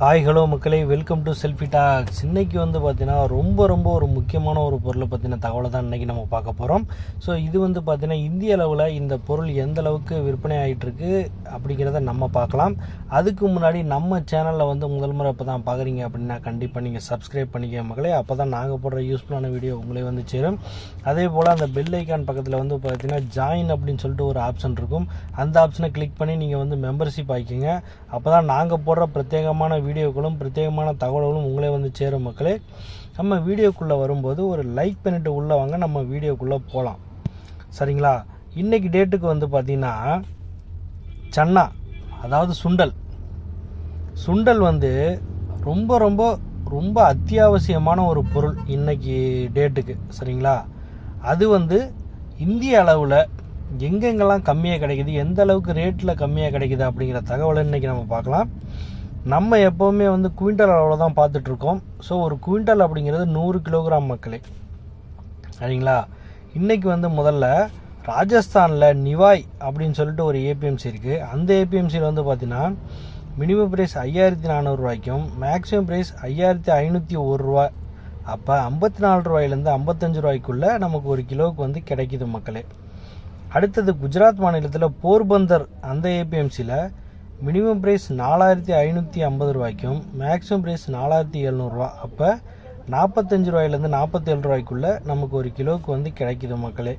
Hi hello மக்களே. Welcome to selfie talks இன்றைக்கி வந்து பார்த்திங்கன்னா ரொம்ப ரொம்ப ஒரு முக்கியமான ஒரு பொருளை பற்றின தகவலை தான் இன்றைக்கி நம்ம பார்க்க போகிறோம் ஸோ இது வந்து பார்த்திங்கன்னா இந்திய அளவில் இந்த பொருள் எந்த அளவுக்கு விற்பனை ஆகிட்டுருக்கு அப்படிங்கிறத நம்ம பார்க்கலாம். அதுக்கு முன்னாடி நம்ம சேனலில் வந்து முதல் முறை இப்போ தான் பார்க்குறீங்க அப்படின்னா கண்டிப்பாக நீங்கள் சப்ஸ்கிரைப் பண்ணிக்க மக்களே. அப்போ தான் நாங்கள் போடுற யூஸ்ஃபுல்லான வீடியோ உங்களே வந்து சேரும். அதே போல் அந்த பெல் ஐக்கான் பக்கத்தில் வந்து பார்த்தீங்கன்னா ஜாயின் அப்படின்னு சொல்லிட்டு ஒரு ஆப்ஷன் இருக்கும். அந்த ஆப்ஷனை கிளிக் பண்ணி நீங்கள் வந்து மெம்பர்ஷிப் ஆக்கிக்கங்க. அப்போ தான் நாங்கள் போடுற பிரத்யேகமான வீடியோக்களும் பிரத்யேகமான தகவல்களும் உங்களே வந்து சேரும் மக்களே. நம்ம வீடியோக்குள்ளே வரும்போது ஒரு லைக் பண்ணிட்டு உள்ளே வாங்க நம்ம வீடியோக்குள்ளே போகலாம் சரிங்களா? இன்றைக்கி டேட்டுக்கு வந்து பார்த்திங்கன்னா சன்னா அதாவது சுண்டல். சுண்டல் வந்து ரொம்ப ரொம்ப ரொம்ப அத்தியாவசியமான ஒரு பொருள் இன்றைக்கி டேட்டுக்கு சரிங்களா? அது வந்து இந்திய அளவில் எங்கெங்கெல்லாம் கம்மியாக கிடைக்குது எந்த அளவுக்கு ரேட்டில் கம்மியாக கிடைக்குது அப்படிங்கிற தகவலை இன்னைக்கு நம்ம பார்க்கலாம். நம்ம எப்போவுமே வந்து குவிண்டல் அளவில் தான் பார்த்துட்ருக்கோம். ஸோ ஒரு குவிண்டல் அப்படிங்கிறது நூறு கிலோகிராம் மக்களே. சரிங்களா? இன்னைக்கு வந்து முதல்ல ராஜஸ்தானில் நிவாய் அப்படின்னு சொல்லிட்டு ஒரு ஏபிஎம்சி இருக்குது அந்த ஏபிஎம்சியில் வந்து பார்த்திங்கன்னா மினிமம் ப்ரைஸ் ஐயாயிரத்தி நானூறுரூவாய்க்கும் மேக்ஸிமம் ப்ரைஸ் ஐயாயிரத்தி ஐநூற்றி ஒரு ரூபா. அப்போ ஐம்பத்தி நாலு ரூபாயிலேருந்து ஐம்பத்தஞ்சு ரூபாய்க்குள்ளே நமக்கு ஒரு கிலோவுக்கு வந்து கிடைக்குது மக்களே. அடுத்தது குஜராத் மாநிலத்தில் போர்பந்தர் அந்த ஏபிஎம்சியில் மினிமம் ப்ரைஸ் நாலாயிரத்தி ஐநூற்றி ஐம்பது ரூபாய்க்கும் மேக்ஸிமம் ப்ரைஸ் நாலாயிரத்தி எழுநூறுவா அப்போ நாற்பத்தஞ்சு ரூபாயிலேருந்து நாற்பத்தேழு ரூபாய்க்குள்ளே நமக்கு ஒரு கிலோவுக்கு வந்து கிடைக்குது மக்களே.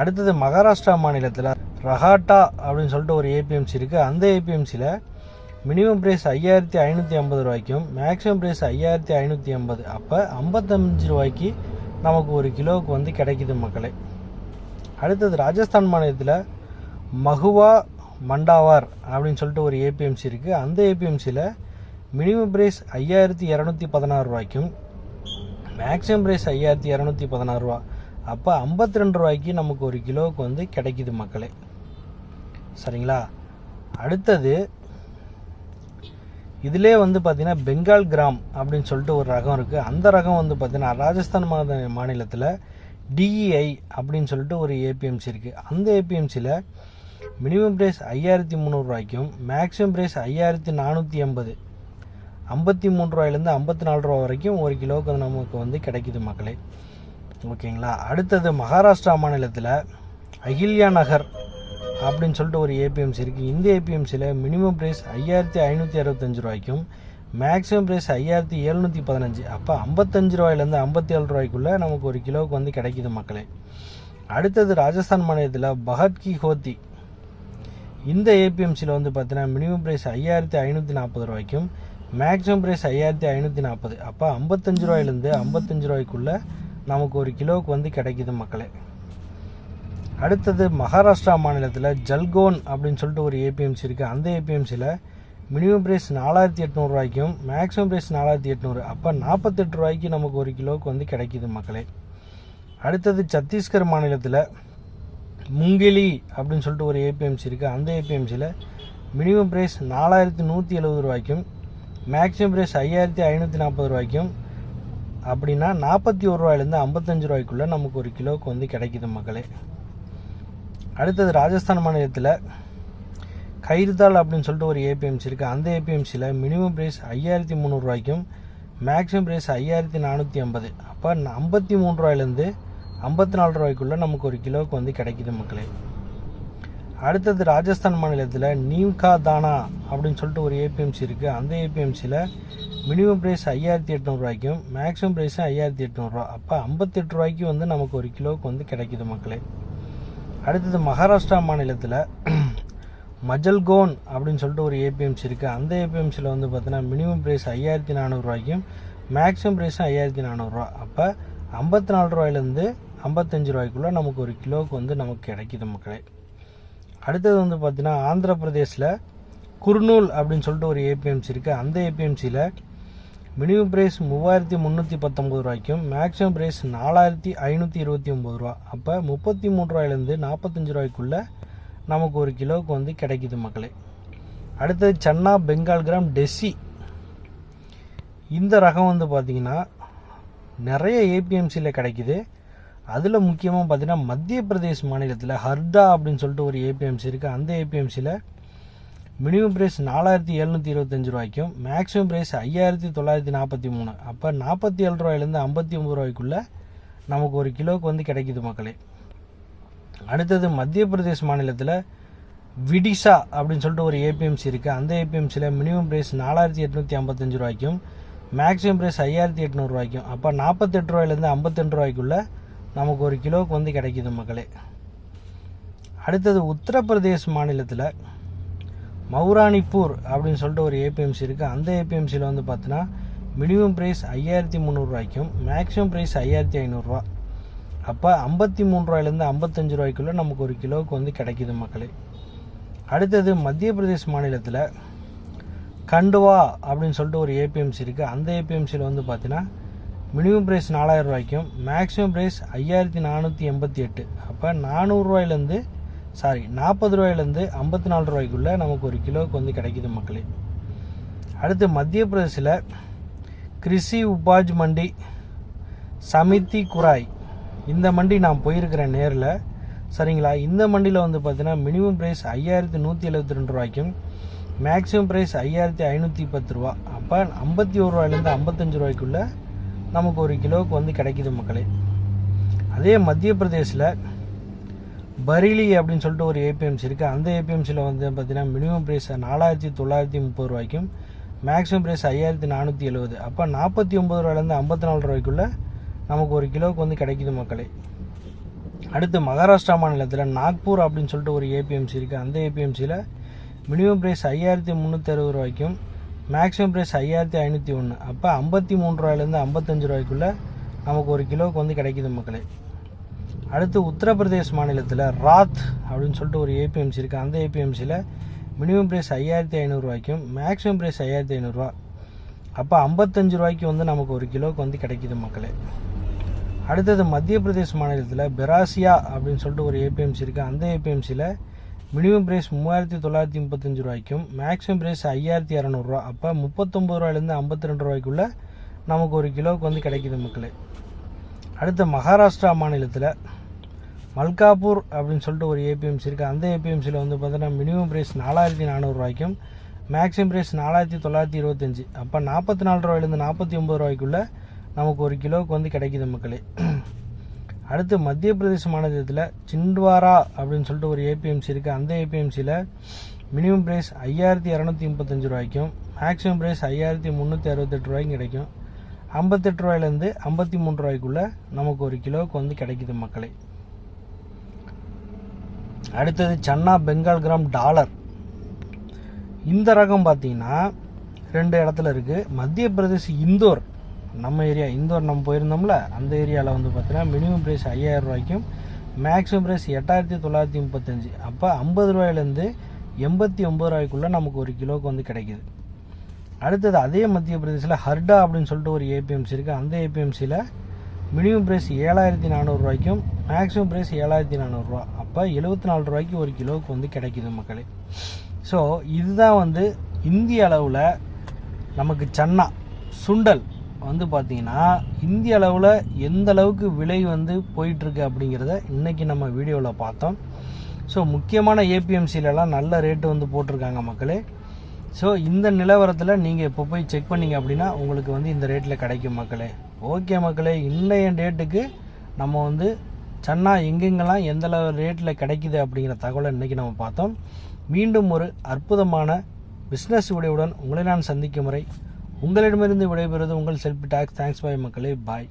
அடுத்தது மகாராஷ்டிரா மாநிலத்தில் ரஹாட்டா அப்படின்னு சொல்லிட்டு ஒரு ஏபிஎம்சி இருக்குது அந்த ஏபிஎம்சியில் மினிமம் ப்ரைஸ் ஐயாயிரத்தி ஐநூற்றி ஐம்பது ரூபாய்க்கும் மேக்ஸிமம் ப்ரைஸ் ஐயாயிரத்தி ஐநூற்றி ஐம்பது. அப்போ ஐம்பத்தஞ்சு ரூபாய்க்கு நமக்கு ஒரு கிலோவுக்கு வந்து கிடைக்குது மக்களே. அடுத்தது ராஜஸ்தான் மாநிலத்தில் மகுவா மண்டாவார் அப்படின்னு சொல்லிட்டு ஒரு ஏபிஎம்சி இருக்குது அந்த ஏபிஎம்சியில் மினிமம் ப்ரைஸ் ஐயாயிரத்தி இரநூத்தி பதினாறு ரூபாய்க்கும் மேக்ஸிமம் ப்ரைஸ் ஐயாயிரத்தி இரநூத்தி பதினாறு ரூபா. அப்போ ஐம்பத்தி ரெண்டு ரூபாய்க்கு நமக்கு ஒரு கிலோவுக்கு வந்து கிடைக்குது மக்களே. சரிங்களா? அடுத்தது இதிலே வந்து பார்த்தீங்கன்னா பெங்கால் கிராம் அப்படின்னு சொல்லிட்டு ஒரு ரகம் இருக்குது அந்த ரகம் வந்து பார்த்தீங்கன்னா ராஜஸ்தான் மாநில மாநிலத்தில் டிஇஐ அப்படின்னு சொல்லிட்டு ஒரு ஏபிஎம்சி இருக்குது அந்த ஏபிஎம்சியில் மினிமம் ப்ரைஸ் ஐயாயிரத்தி முந்நூறுரூவாய்க்கும் மேக்ஸிமம் ப்ரைஸ் ஐயாயிரத்தி நானூற்றி எண்பது ஐம்பத்தி மூணு ரூபாயிலேருந்து ஐம்பத்தி நாலு ரூபா வரைக்கும் ஒரு கிலோவுக்கு நமக்கு வந்து கிடைக்குது மக்களே. ஓகேங்களா? அடுத்தது மகாராஷ்டிரா மாநிலத்தில் அகில்யா நகர் அப்படின்னு சொல்லிட்டு ஒரு ஏபிஎம்சி இருக்குது இந்த ஏபிஎம்சியில் மினிமம் ப்ரைஸ் ஐயாயிரத்தி ஐநூற்றி அறுபத்தஞ்சு ரூபாய்க்கும் மேக்ஸிமம் ப்ரைஸ் ஐயாயிரத்தி எழுநூற்றி பதினஞ்சு. அப்போ ஐம்பத்தஞ்சு ரூபாயிலேருந்து ஐம்பத்தி ஏழு ரூபாய்க்குள்ளே நமக்கு ஒரு கிலோவுக்கு வந்து கிடைக்குது மக்களே. அடுத்தது ராஜஸ்தான் மாநிலத்தில் பகத் கி ஹோத்தி இந்த ஏபிஎம்சியில் வந்து பார்த்தீங்கன்னா மினிமம் ப்ரைஸ் ஐயாயிரத்தி ஐநூற்றி நாற்பது ரூபாய்க்கும் மேக்ஸிமம் ப்ரைஸ் ஐயாயிரத்தி ஐநூற்றி நாற்பது அப்போ ஐம்பத்தஞ்சு ரூபாயிலேருந்து ஐம்பத்தஞ்சு ரூபாய்க்குள்ளே நமக்கு ஒரு கிலோவுக்கு வந்து கிடைக்குது மக்களே. அடுத்தது மகாராஷ்டிரா மாநிலத்தில் ஜல்கோன் அப்படின்னு சொல்லிட்டு ஒரு ஏபிஎம்சி இருக்குது அந்த ஏபிஎம்சியில் மினிமம் ப்ரைஸ் நாலாயிரத்தி எட்நூறுரூவாய்க்கும் மேக்ஸிமம் ப்ரைஸ் நாலாயிரத்தி எட்நூறு. அப்போ நாற்பத்தெட்டு ரூபாய்க்கு நமக்கு ஒரு கிலோவுக்கு வந்து கிடைக்கிது மக்களே. அடுத்தது சத்தீஸ்கர் மாநிலத்தில் முங்கிலி அப்படின்னு சொல்லிட்டு ஒரு ஏபிஎம்சி இருக்குது அந்த ஏபிஎம்சியில் மினிமம் ப்ரைஸ் நாலாயிரத்தி நூற்றி எழுபது ரூபாய்க்கும் மேக்ஸிமம் ப்ரைஸ் ஐயாயிரத்தி ஐநூற்றி நாற்பது ரூபாய்க்கும் அப்படின்னா நாற்பத்தி ஒரு ரூபாயிலேருந்து ஐம்பத்தஞ்சு ரூபாய்க்குள்ளே நமக்கு ஒரு கிலோவுக்கு வந்து கிடைக்குது மக்களே. அடுத்தது ராஜஸ்தான் மாநிலத்தில் கைர்தால் அப்படின்னு சொல்லிட்டு ஒரு ஏபிஎம்சி இருக்குது அந்த ஏபிஎம்சியில் மினிமம் ப்ரைஸ் ஐயாயிரத்தி முந்நூறுரூவாய்க்கும் மேக்ஸிமம் ப்ரைஸ் ஐயாயிரத்தி நானூற்றி ஐம்பது அப்போ ஐம்பத்தி மூணு ரூபாயிலேருந்து ஐம்பத்தி நாலு ரூபாய்க்குள்ளே நமக்கு ஒரு கிலோவுக்கு வந்து கிடைக்குது மக்களே. அடுத்தது ராஜஸ்தான் மாநிலத்தில் நீம்கா தானா அப்படின்னு சொல்லிட்டு ஒரு ஏபிஎம்சி இருக்குது அந்த ஏபிஎம்சியில் மினிமம் ப்ரைஸ் ஐயாயிரத்தி எட்நூறுரூவாய்க்கும் மேக்ஸிமம் ப்ரைஸ் ஐயாயிரத்தி எட்நூறுரூவா அப்போ ஐம்பத்தெட்டு ரூபாய்க்கு வந்து நமக்கு ஒரு கிலோவுக்கு வந்து கிடைக்குது மக்களே. அடுத்தது மகாராஷ்டிரா மாநிலத்தில் மஜல்கோன் அப்படின்னு சொல்லிட்டு ஒரு ஏபிஎம்சி இருக்குது அந்த ஏபிஎம்சியில் வந்து பார்த்தீங்கன்னா மினிமம் ப்ரைஸ் ஐயாயிரத்தி நானூறுரூவாய்க்கும் மேக்ஸிமம் ப்ரைஸும் ஐயாயிரத்தி நானூறுரூவா அப்போ ஐம்பத்தி நாலு ரூபாயிலேருந்து ஐம்பத்தஞ்சு ரூபாய்க்குள்ளே நமக்கு ஒரு கிலோவுக்கு வந்து நமக்கு கிடைக்கிது மக்களே. அடுத்தது வந்து பார்த்திங்கன்னா ஆந்திர பிரதேசில் குர்னூல் அப்படின்னு சொல்லிட்டு ஒரு ஏபிஎம்சி இருக்குது அந்த ஏபிஎம்சியில் மினிமம் ப்ரைஸ் மூவாயிரத்தி முந்நூற்றி பத்தொம்பது ரூபாய்க்கும் மேக்ஸிமம் ப்ரைஸ் நாலாயிரத்தி ஐநூற்றி இருபத்தி ஒம்பது ரூபா. அப்போ முப்பத்தி மூணு ரூபாயிலேருந்து நாற்பத்தஞ்சு ரூபாய்க்குள்ளே நமக்கு ஒரு கிலோவுக்கு வந்து கிடைக்கிது மக்களே. அடுத்தது சன்னா பெங்கால் கிராம் டெஸ்ஸி இந்த ரகம் வந்து பார்த்திங்கன்னா நிறைய ஏபிஎம்சியில் கிடைக்கிது. அதில் முக்கியமாக பார்த்தீங்கன்னா மத்திய பிரதேஷ் மாநிலத்தில் ஹர்டா அப்படின்னு சொல்லிட்டு ஒரு ஏபிஎம்சி இருக்குது அந்த ஏபிஎம்சியில் மினிமம் ப்ரைஸ் நாலாயிரத்தி எழுநூற்றி இருபத்தஞ்சு ரூபாய்க்கும் மேக்ஸிமம் ப்ரைஸ் ஐயாயிரத்தி தொள்ளாயிரத்தி நாற்பத்தி மூணு. அப்போ நாற்பத்தி ஏழு ரூபாயிலேருந்து ஐம்பத்தி ஒம்பது ரூபாய்க்குள்ளே நமக்கு ஒரு கிலோவுக்கு வந்து கிடைக்குது மக்களே. அடுத்தது மத்திய பிரதேஷ் மாநிலத்தில் விடிசா அப்படின்னு சொல்லிட்டு ஒரு ஏபிஎம்சி இருக்குது அந்த ஏபிஎம்சியில் மினிமம் ப்ரைஸ் நாலாயிரத்தி எட்நூற்றி ஐம்பத்தஞ்சு ரூபாய்க்கும் மேக்ஸிமம் ப்ரைஸ் ஐயாயிரத்தி எட்நூறுரூவாய்க்கும் அப்போ நாற்பத்தெட்டு ரூபாயிலேருந்து ஐம்பத்தெண்டு ரூபாய்க்குள்ளே நமக்கு ஒரு கிலோவுக்கு வந்து கிடைக்குது மக்களே. அடுத்தது உத்தரப்பிரதேஷ் மாநிலத்தில் மௌரானிப்பூர் அப்படின்னு சொல்லிட்டு ஒரு ஏபிஎம்சி இருக்குது அந்த ஏபிஎம்சியில் வந்து பார்த்தீங்கன்னா மினிமம் ப்ரைஸ் ஐயாயிரத்தி முந்நூறுரூவாய்க்கும் மேக்ஸிமம் ப்ரைஸ் ஐயாயிரத்தி ஐநூறுரூவா அப்போ ஐம்பத்தி மூணு ரூபாயிலேருந்து ஐம்பத்தஞ்சு ரூபாய்க்குள்ளே நமக்கு ஒரு கிலோவுக்கு வந்து கிடைக்குது மக்களே. அடுத்தது மத்திய பிரதேஷ் மாநிலத்தில் கண்டுவா அப்படின்னு சொல்லிட்டு ஒரு ஏபிஎம்சி இருக்குது அந்த ஏபிஎம்சியில் வந்து பார்த்தீங்கன்னா மினிமம் ப்ரைஸ் நாலாயிரம் ரூபாய்க்கும் மேக்ஸிமம் ப்ரைஸ் ஐயாயிரத்தி நானூற்றி எண்பத்தி எட்டு. அப்போ நானூறுரூவாயிலேருந்து சாரி நாற்பது ரூபாயிலேருந்து ஐம்பத்தி நாலு ரூபாய்க்குள்ளே நமக்கு ஒரு கிலோவுக்கு வந்து கிடைக்கிது மக்களே. அடுத்து மத்திய பிரதேசில் கிருஷி உபாஜ் மண்டி சமித்தி குராய். இந்த மண்டி நான் போயிருக்கிறேன் நேரில். சரிங்களா? இந்த மண்டியில் வந்து பார்த்தீங்கன்னா மினிமம் ப்ரைஸ் ஐயாயிரத்தி நூற்றி எழுபத்தி ரெண்டு ரூபாய்க்கும் மேக்ஸிமம் ப்ரைஸ் ஐயாயிரத்தி ஐநூற்றி பத்து ரூபா. அப்போ ஐம்பத்தி ஒரு ரூபாயிலேருந்து ஐம்பத்தஞ்சு ரூபாய்க்குள்ளே நமக்கு ஒரு கிலோவுக்கு வந்து கிடைக்கிது மக்களே. அதே மத்திய பிரதேசில் பரிலி அப்படின்னு சொல்லிட்டு ஒரு ஏபிஎம்சி இருக்குது அந்த ஏபிஎம்சியில் வந்து பார்த்தீங்கன்னா மினிமம் ப்ரைஸ் நாலாயிரத்தி தொள்ளாயிரத்தி முப்பது ரூபாய்க்கும் மேக்ஸிமம் ப்ரைஸ் ஐயாயிரத்தி நானூற்றி எழுபது அப்போ நாற்பத்தி ஒம்பது ரூபாயிலேருந்து ஐம்பத்தி நாலு ரூபாய்க்குள்ளே நமக்கு ஒரு கிலோவுக்கு வந்து கிடைக்கிது மக்களே. அடுத்து மகாராஷ்டிரா மாநிலத்தில் நாக்பூர் அப்படின்னு சொல்லிட்டு ஒரு ஏபிஎம்சி இருக்குது அந்த ஏபிஎம்சியில் மினிமம் ப்ரைஸ் ஐயாயிரத்தி முந்நூற்றி அறுபது ரூபாய்க்கும் மேக்ஸிமம் ப்ரைஸ் ஐயாயிரத்தி ஐநூற்றி ஒன்று அப்போ ஐம்பத்தி மூணு ரூபாயிலேருந்து ஐம்பத்தஞ்சு ரூபாய்க்குள்ளே நமக்கு ஒரு கிலோவுக்கு வந்து கிடைக்குது மக்களே. அடுத்து உத்தரப்பிரதேஷ் மாநிலத்தில் ராத் அப்படின்னு சொல்லிட்டு ஒரு ஏபிஎம்சி இருக்குது அந்த ஏபிஎம்சியில் மினிமம் ப்ரைஸ் ஐயாயிரத்தி ஐநூறுரூவாய்க்கும் மேக்ஸிமம் ப்ரைஸ் ஐயாயிரத்தி ஐநூறுரூவா அப்போ ஐம்பத்தஞ்சு ரூபாய்க்கு வந்து நமக்கு ஒரு கிலோவுக்கு வந்து கிடைக்குது மக்களே. அடுத்தது மத்திய பிரதேஷ் மாநிலத்தில் பெராசியா அப்படின்னு சொல்லிட்டு ஒரு ஏபிஎம்சி இருக்குது அந்த ஏபிஎம்சியில் மினிமம் ப்ரைஸ் மூவாயிரத்தி தொள்ளாயிரத்தி முப்பத்தஞ்சு ரூபாய்க்கும் மேக்ஸிமம் ப்ரைஸ் ஐயாயிரத்தி இரநூறுவா. அப்போ முப்பத்தொம்பது ரூபாயிலேருந்து ஐம்பத்தி ரெண்டு ரூபாய்க்குள்ளே நமக்கு ஒரு கிலோவுக்கு வந்து கிடைக்குது மக்களே. அடுத்த மகாராஷ்டிரா மாநிலத்தில் மல்காப்பூர் அப்படின்னு சொல்லிட்டு ஒரு ஏபிஎம்சி இருக்குது அந்த ஏபிஎம்சியில் வந்து பார்த்தீங்கன்னா மினிமம் ப்ரைஸ் நாலாயிரத்தி நானூறுரூவாய்க்கும் மேக்ஸிமம் ப்ரைஸ் நாலாயிரத்தி தொள்ளாயிரத்தி இருபத்தஞ்சி. அப்போ நாற்பத்தி நாலு ரூபாயிலேருந்து நாற்பத்தி ஒம்பது ரூபாய்க்குள்ளே நமக்கு ஒரு கிலோவுக்கு வந்து கிடைக்கிது மக்களே. அடுத்து மத்திய பிரதேச மாநிலத்தில் சிண்ட்வாரா அப்படின்னு சொல்லிட்டு ஒரு ஏபிஎம்சி இருக்குது அந்த ஏபிஎம்சியில் மினிமம் ப்ரைஸ் ஐயாயிரத்தி இரநூத்தி முப்பத்தஞ்சு ரூபாய்க்கும் மேக்ஸிமம் ப்ரைஸ் ஐயாயிரத்தி முந்நூற்றி அறுபத்தெட்டு ரூபாய்க்கும் கிடைக்கும். ஐம்பத்தெட்டு ரூபாயிலேருந்து ஐம்பத்தி மூணு ரூபாய்க்குள்ளே நமக்கு ஒரு கிலோவுக்கு வந்து கிடைக்குது மக்களே. அடுத்தது சன்னா பெங்கால் கிராம் டாலர். இந்த ரகம் பார்த்தீங்கன்னா ரெண்டு இடத்துல இருக்குது மத்திய பிரதேஷ் இந்தோர். நம்ம ஏரியா இந்தோர் நம்ம போயிருந்தோம்ல அந்த ஏரியாவில் வந்து பார்த்தீங்கன்னா மினிமம் ப்ரைஸ் ஐயாயிரம் ரூபாய்க்கும் மேக்ஸிமம் ப்ரைஸ் எட்டாயிரத்தி தொள்ளாயிரத்தி முப்பத்தஞ்சு. அப்போ ஐம்பது ரூபாயிலேருந்து எண்பத்தி ஒம்பது ரூபாய்க்குள்ளே நமக்கு ஒரு கிலோவுக்கு வந்து கிடைக்குது. அடுத்தது அதே மத்திய பிரதேசில் ஹர்டா அப்படின்னு சொல்லிட்டு ஒரு ஏபிஎம்சி இருக்குது அந்த ஏபிஎம்சியில் மினிமம் ப்ரைஸ் ஏழாயிரத்தி நானூறுரூவாய்க்கும் மேக்ஸிமம் ப்ரைஸ் ஏழாயிரத்தி நானூறுரூவா அப்போ எழுபத்தி நாலு ரூபாய்க்கு ஒரு கிலோவுக்கு வந்து கிடைக்குது மக்களே. ஸோ இதுதான் வந்து இந்திய அளவில் நமக்கு சன்னா சுண்டல். வந்து பார்த்திங்கன்னா இந்திய அளவில் எந்த அளவுக்கு விலை வந்து போயிட்டுருக்கு அப்படிங்கிறத இன்றைக்கி நம்ம வீடியோவில் பார்த்தோம். ஸோ முக்கியமான ஏபிஎம்சிலலாம் நல்ல ரேட்டு வந்து போட்டிருக்காங்க மக்களே. ஸோ இந்த நிலவரத்தில் நீங்கள் இப்போ போய் செக் பண்ணீங்க அப்படின்னா உங்களுக்கு வந்து இந்த ரேட்டில் கிடைக்கும் மக்களே. ஓகே மக்களே இன்றைய டேட்டுக்கு நம்ம வந்து சன்னா எங்கெங்கெல்லாம் எந்த அளவு ரேட்டில் கிடைக்குது அப்படிங்கிற தகவலை இன்றைக்கி நம்ம பார்த்தோம். மீண்டும் ஒரு அற்புதமான பிஸ்னஸ் உடையுடன் உங்களை நான் சந்திக்கும் முறை உங்களிடமிருந்து விடைபெறுவது உங்கள் செல்ஃபி டாக்ஸ் தேங்க்ஸ் பாய் மக்களே. பாய்